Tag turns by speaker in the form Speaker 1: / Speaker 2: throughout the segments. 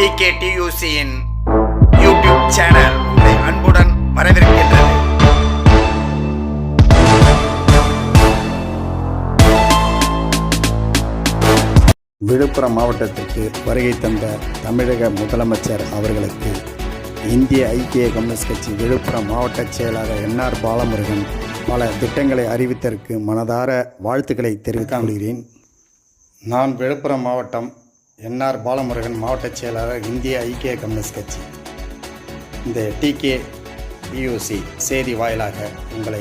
Speaker 1: Decay டியூசியின் YouTube channel உங்களை அன்புடன் வரவேற்கின்றது.
Speaker 2: விழுப்புரம் மாவட்டத்திற்கு வருகை தந்த தமிழக முதலமைச்சர் அவர்களுக்கு இந்திய ஐக்கிய கம்யூனிஸ்ட் கட்சி விழுப்புரம் மாவட்ட செயலாளர் என்ஆர் பாலமுருகன் பல திட்டங்களை அறிவித்ததற்கு மனதார வாழ்த்துக்களை தெரிவித்துக் கொள்கிறேன். நான் விழுப்புரம் மாவட்டம் என்ஆர் பாலமுருகன் மாவட்ட செயலாளர் இந்திய ஐக்கிய கம்யூனிஸ்ட் கட்சி. இந்த டிகே பியூசி செய்தி வாயிலாக உங்களை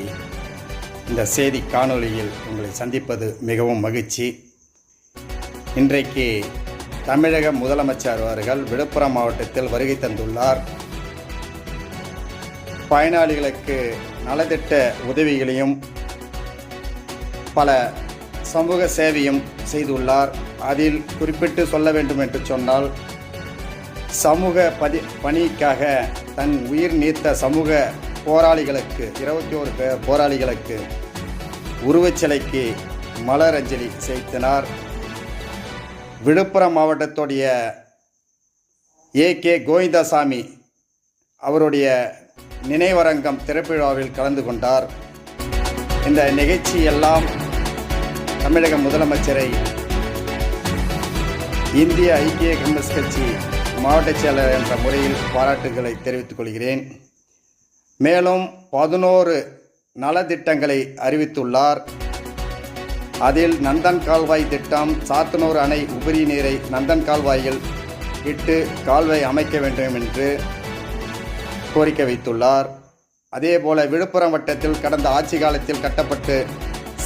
Speaker 2: இந்த செய்தி காணொளியில் உங்களை சந்திப்பது மிகவும் மகிழ்ச்சி. இன்றைக்கு தமிழக முதலமைச்சர் அவர்கள் விழுப்புரம் மாவட்டத்தில் வருகை தந்துள்ளார். பயனாளிகளுக்கு நலத்திட்ட உதவிகளையும் பல சமூக சேவையும் செய்துள்ளார். அதில் குறிப்பிட்டு சொல்ல வேண்டும் என்று சொன்னால் சமூக பதி பணிக்காக தன் உயிர் நீத்த சமூக போராளிகளுக்கு இருபத்தி ஒரு பேர் போராளிகளுக்கு உருவச்சிலைக்கு மலரஞ்சலி செலுத்தினார். விழுப்புரம் மாவட்டத்துடைய ஏ கே கோவிந்தசாமி அவருடைய நினைவரங்கம் திறப்பிழாவில் கலந்து கொண்டார். இந்த நிகழ்ச்சி எல்லாம் தமிழக முதலமைச்சரை இந்திய ஐக்கிய கம்யூனிஸ்ட் கட்சி மாவட்ட செயலர் என்ற முறையில் பாராட்டுகளை தெரிவித்துக் கொள்கிறேன். மேலும் பதினோரு நலத்திட்டங்களை அறிவித்துள்ளார். அதில் நந்தன் கால்வாய் திட்டம் சாத்தனூர் அணை உபரி நீரை நந்தன் கால்வாயில் இட்டு கால்வாய் அமைக்க வேண்டும் என்று கோரிக்கை வைத்துள்ளார். அதேபோல விழுப்புரம் வட்டத்தில் கடந்த ஆட்சி காலத்தில் கட்டப்பட்டு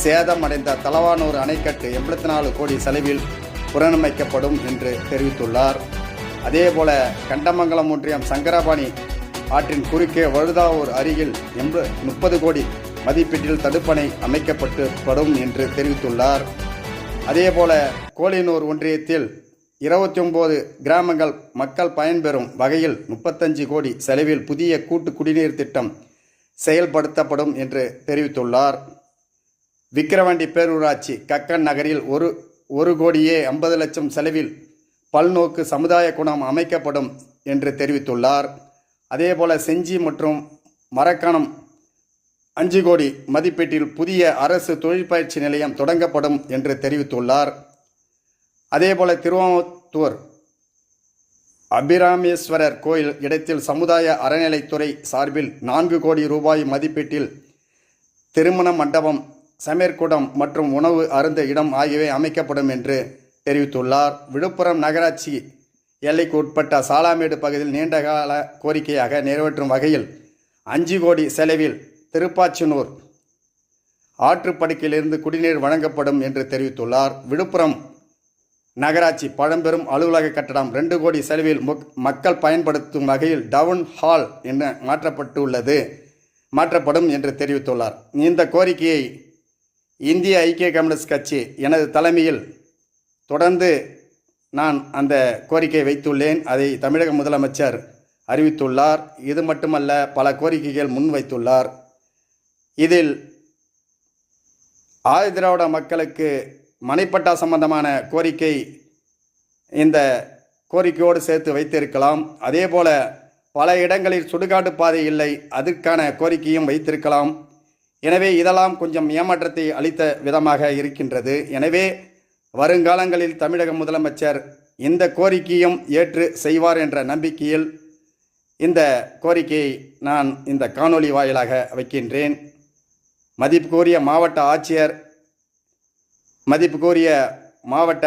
Speaker 2: சேதமடைந்த தலவானூர் அணைக்கட்டு எண்பத்தி நாலு கோடி செலவில் புனரமைக்கப்படும் என்று தெரிவித்துள்ளார். அதேபோல கண்டமங்கலம் ஒன்றியம் சங்கரபாணி ஆற்றின் குறுக்கே வழுதாவூர் அருகில் எண்பது முப்பது கோடி மதிப்பீட்டில் தடுப்பணை அமைக்கப்பட்டு படும் என்று தெரிவித்துள்ளார். அதேபோல கோலினூர் ஒன்றியத்தில் இருபத்தி ஒம்பது கிராமங்கள் மக்கள் பயன்பெறும் வகையில் முப்பத்தஞ்சு கோடி செலவில் புதிய கூட்டு குடிநீர் திட்டம் செயல்படுத்தப்படும் என்று தெரிவித்துள்ளார். விக்கிரவாண்டி பேரூராட்சி கக்கன் நகரில் ஒரு ஒரு கோடியே ஐம்பது லட்சம் செலவில் பல்நோக்கு சமுதாய குணம் அமைக்கப்படும் என்று தெரிவித்துள்ளார். அதேபோல செஞ்சி மற்றும் மரக்கணம் அஞ்சு கோடி மதிப்பீட்டில் புதிய அரசு தொழிற்பயிற்சி நிலையம் தொடங்கப்படும் என்று தெரிவித்துள்ளார். அதேபோல திருவாமத்தூர் அபிராமேஸ்வரர் கோயில் இடத்தில் சமுதாய அறநிலைத்துறை சார்பில் நான்கு கோடி ரூபாய் மதிப்பீட்டில் திருமண மண்டபம் சமையற்கூடம் மற்றும் உணவு அருந்த இடம் ஆகியவை அமைக்கப்படும் என்று தெரிவித்துள்ளார். விழுப்புரம் நகராட்சி எல்லைக்கு உட்பட்ட சாலாமேடு பகுதியில் நீண்டகால கோரிக்கையாக நிறைவேற்றும் வகையில் அஞ்சு கோடி செலவில் திருப்பாச்சனூர் ஆற்றுப்படுக்கையிலிருந்து குடிநீர் வழங்கப்படும் என்று தெரிவித்துள்ளார். விழுப்புரம் நகராட்சி பழம்பெரும் அலுவலக கட்டடம் ரெண்டு கோடி செலவில் மக்கள் பயன்படுத்தும் வகையில் டவுன் ஹால் என மாற்றப்பட்டுள்ளது மாற்றப்படும் என்று தெரிவித்துள்ளார். இந்த கோரிக்கையை இந்திய ஐக்கிய கம்யூனிஸ்ட் கட்சி எனது தலைமையில் தொடர்ந்து நான் அந்த கோரிக்கையை வைத்துள்ளேன். அதை தமிழக முதலமைச்சர் அறிவித்துள்ளார். இது மட்டுமல்ல பல கோரிக்கைகள் முன்வைத்துள்ளார் இதில் ஆதி திராவிட மக்களுக்கு மனைப்பட்டா சம்பந்தமான கோரிக்கை இந்த கோரிக்கையோடு சேர்த்து வைத்திருக்கலாம். அதே போல் பல இடங்களில் சுடுகாட்டு பாதை இல்லை அதற்கான கோரிக்கையும் வைத்திருக்கலாம். எனவே இதெல்லாம் கொஞ்சம் ஏமாற்றத்தை அளித்த விதமாக இருக்கின்றது. எனவே வருங்காலங்களில் தமிழக முதலமைச்சர் இந்த கோரிக்கையும் ஏற்று செய்வார் என்ற நம்பிக்கையில் இந்த கோரிக்கையை நான் இந்த காணொளி வாயிலாக வைக்கின்றேன். மதிப்புக்குரிய மாவட்ட ஆட்சியர் மதிப்புக்குரிய மாவட்ட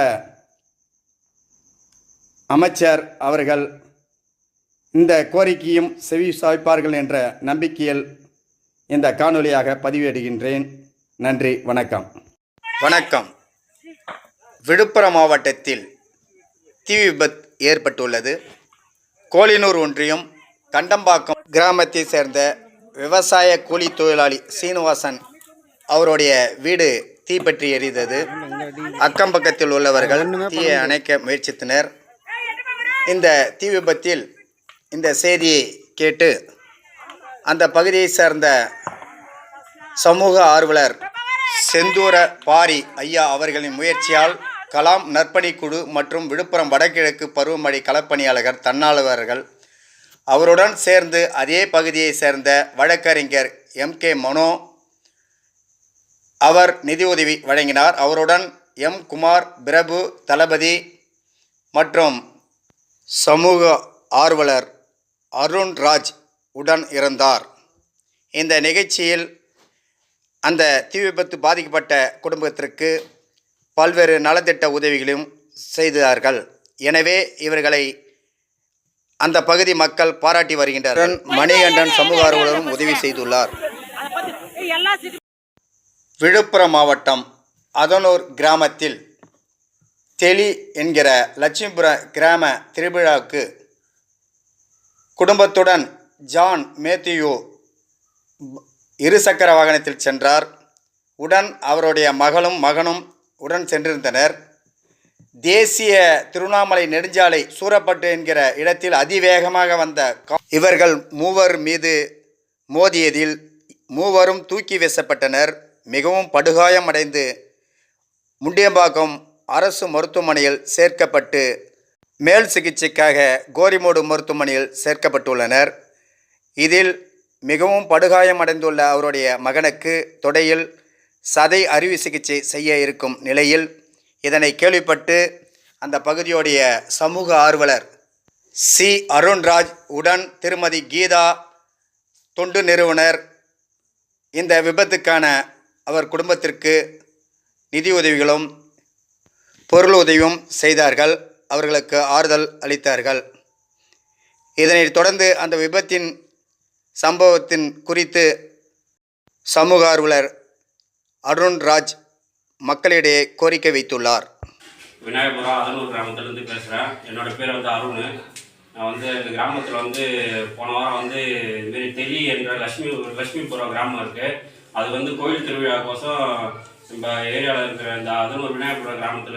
Speaker 2: அமைச்சர் அவர்கள் இந்த கோரிக்கையும் செவி சாய்ப்பார்கள் என்ற நம்பிக்கையில் இந்த காணொலியாக பதிவேடுகின்றேன். நன்றி வணக்கம்.
Speaker 1: வணக்கம். விழுப்புரம் மாவட்டத்தில் தீ விபத்து ஏற்பட்டுள்ளது. கோலினூர் ஒன்றியம் கண்டம்பாக்கம் கிராமத்தை சேர்ந்த விவசாய கூலி தொழிலாளி சீனிவாசன் அவருடைய வீடு தீப்பற்றி எரிந்தது. அக்கம் பக்கத்தில் உள்ளவர்கள் தீயை அணைக்க முயற்சித்தனர். இந்த தீ விபத்தில் இந்த செய்தியை கேட்டு அந்த பகுதியை சேர்ந்த சமூக ஆர்வலர் செந்தூர பாரி ஐயா அவர்களின் முயற்சியால்
Speaker 2: கலாம் நற்பணிக்குழு மற்றும் விழுப்புரம் வடகிழக்கு பருவமழை களப்பணியாளர்கள் தன்னார்வலர்கள் அவருடன் சேர்ந்து அதே பகுதியை சேர்ந்த வழக்கறிஞர் எம் கே மனோ அவர் நிதியுதவி வழங்கினார். அவருடன் எம் குமார் பிரபு தளபதி மற்றும் சமூக ஆர்வலர் அருண்ராஜ் உடன் இருந்தார். இந்த நிகழ்ச்சியில் அந்த தீ விபத்து பாதிக்கப்பட்ட குடும்பத்திற்கு பல்வேறு நலத்திட்ட உதவிகளையும் செய்தார்கள். எனவே இவர்களை அந்த பகுதி மக்கள் பாராட்டி வருகின்றனர். மணிகண்டன் சமூக ஆர்வலரும் உதவி செய்துள்ளார். விழுப்புரம் மாவட்டம் அதனூர் கிராமத்தில் தெளி என்கிற லட்சுமிபுர கிராம திருவிழாவுக்கு குடும்பத்துடன் ஜான் மேத்யூ இருசக்கர வாகனத்தில் சென்றார். உடன் அவருடைய மகளும் மகனும் உடன் சென்றிருந்தனர். தேசிய திருவண்ணாமலை நெடுஞ்சாலை சூறப்பட்டு என்கிற இடத்தில் அதிவேகமாக வந்த இவர்கள் மூவர் மீது மோதியதில் மூவரும் தூக்கி வீசப்பட்டனர். மிகவும் படுகாயமடைந்து முண்டியம்பாக்கம் அரசு மருத்துவமனையில் சேர்க்கப்பட்டு மேல் சிகிச்சைக்காக கோரிமோடு மருத்துவமனையில் சேர்க்கப்பட்டுள்ளனர். இதில் மிகவும் படுகாயமடைந்துள்ள அவருடைய மகனுக்கு தொடையில் சதை அறுவை சிகிச்சை செய்ய இருக்கும் நிலையில் இதனை கேள்விப்பட்டு அந்த பகுதியுடைய சமூக ஆர்வலர் சி. அருண்ராஜ் உடன் திருமதி கீதா தொண்டு நிறுவனர் இந்த விபத்துக்கான அவர் குடும்பத்திற்கு நிதியுதவிகளும் பொருள் உதவியும் செய்தார்கள். அவர்களுக்கு ஆறுதல் அளித்தார்கள். இதனைத் தொடர்ந்து அந்த விபத்தின் சம்பவத்தின் குறித்து சமூக ஆர்வலர் அருண்ராஜ் மக்களிடையே கோரிக்கை வைத்துள்ளார்.
Speaker 3: விநாயகபுரம் அதனூர் கிராமத்துலேருந்து பேசுகிறேன் என்னோட பேர் வந்து அருண். நான் வந்து இந்த கிராமத்தில் வந்து போன வாரம் வந்து இதுமாரி தெளி என்ற லட்சுமி லட்சுமிபுரம் கிராமம் இருக்குது அது வந்து கோயில் திருவிழாக்கோசம் நம்ம ஏரியாவில் இருக்கிற இந்த அதனூர் விநாயகபுரம் கிராமத்தில்